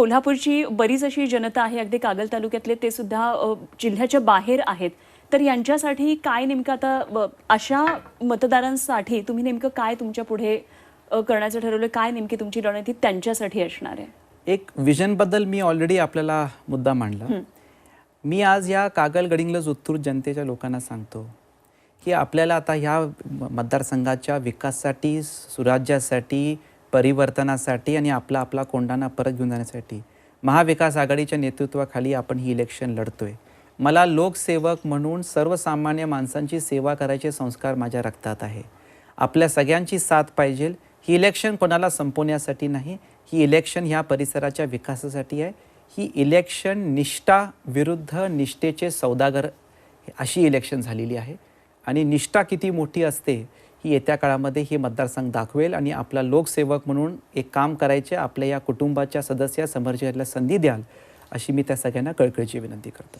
कोल्हापूरची बरीच अशी जनता आहे अगदी कागल तालुक्यातले ते सुद्धा जिल्ह्याच्या बाहेर आहेत. तर यांच्यासाठी काय नेमकं आता अशा मतदारांसाठी तुम्ही नेमकं काय तुमच्यापुढे करण्याचं ठरवलं काय नेमकी तुमची रणनीती त्यांच्यासाठी असणार आहे? एक विजनबद्दल मी ऑलरेडी आपल्याला मुद्दा मांडला. मी आज या कागल गडिंग्लज उत्तूर जनतेच्या लोकांना सांगतो की आपल्याला आता ह्या मतदारसंघाच्या विकासासाठी सुराज्यासाठी परिवर्तनासाठी आणि आपला आपला कोंडाना परत घेऊन जाण्यासाठी महाविकास आघाडीच्या नेतृत्वाखाली आपण ही इलेक्शन लढतोय. मला लोकसेवक म्हणून सर्वसामान्य माणसांची सेवा करायचे संस्कार माझ्या रक्तात आहे. आपल्या सगळ्यांची साथ पाहिजे. ही इलेक्शन कोणाला संपवण्यासाठी नाही ही इलेक्शन ह्या परिसराच्या विकासासाठी आहे. ही इलेक्शन निष्ठा विरुद्ध निष्ठेचे सौदागर अशी इलेक्शन झालेली आहे. आणि निष्ठा किती मोठी असते ही येत्या काळामध्ये ही मतदारसंघ दाखवेल आणि आपला लोकसेवक म्हणून एक काम करायचे आपल्या या कुटुंबाच्या सदस्य समर्जाला संधी द्याल अशी मी त्या सगळ्यांना कळकळीची विनंती करतो.